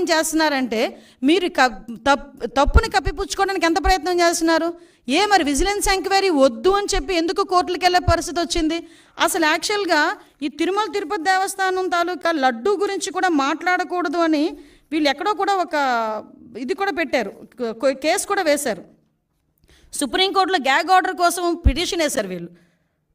ప్రయత్నం చేస్తున్నారంటే మీరు క- తప్పుని కప్పిపుచ్చుకోవడానికి ఎంత ప్రయత్నం చేస్తున్నారు? ఏ మరి విజిలెన్స్ ఎంక్వైరీ వద్దు అని చెప్పి ఎందుకు కోర్టులకు వెళ్ళే పరిస్థితి వచ్చింది? అసలు యాక్చువల్గా ఈ తిరుమల తిరుపతి దేవస్థానం తాలూకా లడ్డు గురించి కూడా మాట్లాడకూడదు అని వీళ్ళు ఎక్కడో కూడా ఒక ఇది కూడా పెట్టారు. కేసు కూడా వేశారు. సుప్రీంకోర్టులో గ్యాగ్ ఆర్డర్ కోసం పిటిషన్ వేశారు వీళ్ళు.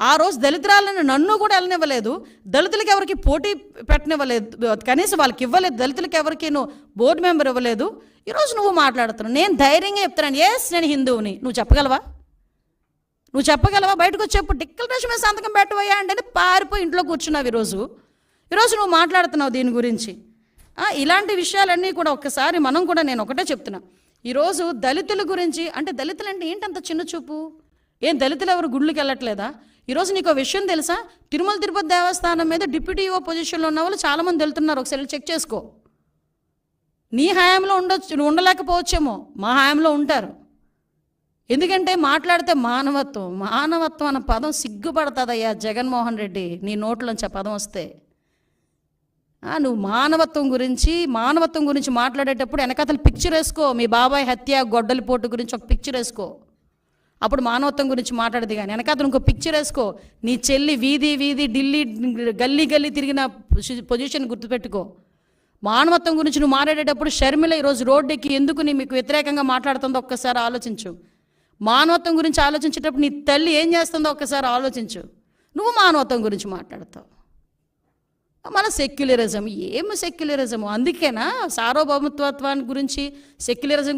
ఆ రోజు దళితురాలను నన్ను కూడా వెళ్ళనివ్వలేదు. దళితులకి ఎవరికి పోటీ పెట్టనివ్వలేదు. కనీసం వాళ్ళకి ఇవ్వలేదు. దళితులకి ఎవరికి నువ్వు బోర్డు మెంబర్ ఇవ్వలేదు. ఈరోజు నువ్వు మాట్లాడుతున్నావు. నేను ధైర్యంగా చెప్తున్నాను. ఎస్ నేను హిందువుని నువ్వు చెప్పగలవా? నువ్వు చెప్పగలవా? బయటకు వచ్చి చెప్పు డిక్లరేషన్ మీద సంతకం పెట్టవయ్యా అంటే పారిపోయి ఇంట్లో కూర్చున్నావు ఈరోజు. ఈరోజు నువ్వు మాట్లాడుతున్నావు దీని గురించి. ఇలాంటి విషయాలన్నీ కూడా ఒక్కసారి మనం కూడా నేను ఒకటే చెప్తున్నా. ఈరోజు దళితుల గురించి అంటే దళితులు అంటే ఏంటంత చిన్న చూపు? ఏం దళితులు ఎవరు గుళ్ళకి వెళ్ళట్లేదా? ఈరోజు నీకు విషయం తెలుసా? తిరుమల తిరుపతి దేవస్థానం మీద డిప్యూటీ ఓ పొజిషన్లో ఉన్న వాళ్ళు చాలామంది వెళ్తున్నారు. ఒకసారి చెక్ చేసుకో. నీ హయాంలో ఉండొచ్చు నువ్వు ఉండలేకపోవచ్చేమో. మా హయాంలో ఉంటారు. ఎందుకంటే మాట్లాడితే మానవత్వం మానవత్వం అన్న పదం సిగ్గుపడుతుందయ్యా జగన్మోహన్ రెడ్డి. నీ నోట్లోంచి ఆ పదం వస్తే. నువ్వు మానవత్వం గురించి మానవత్వం గురించి మాట్లాడేటప్పుడు వెనకతలు పిక్చర్ వేసుకో. మీ బాబాయ్ హత్య గొడ్డలిపోటు గురించి ఒక పిక్చర్ వేసుకో. అప్పుడు మానవత్వం గురించి మాట్లాడదు కానీ వెనకాతలు ఇంకో పిక్చర్ వేసుకో. నీ చెల్లి వీధి వీధి ఢిల్లీ గల్లీ గల్లీ తిరిగిన పొజిషన్ గుర్తుపెట్టుకో. మానవత్వం గురించి నువ్వు మాట్లాడేటప్పుడు షర్మిల ఈరోజు రోడ్డెక్కి ఎందుకు నీ మీకు వ్యతిరేకంగా మాట్లాడుతుందో ఒక్కసారి ఆలోచించు. మానవత్వం గురించి ఆలోచించేటప్పుడు నీ తల్లి ఏం చేస్తుందో ఒక్కసారి ఆలోచించు. నువ్వు మానవత్వం గురించి మాట్లాడతావు. మన సెక్యులరిజం ఏమి సెక్యులరిజం అందుకేనా సార్వభౌమత్వాన్ని గురించి సెక్యులరిజం గురించి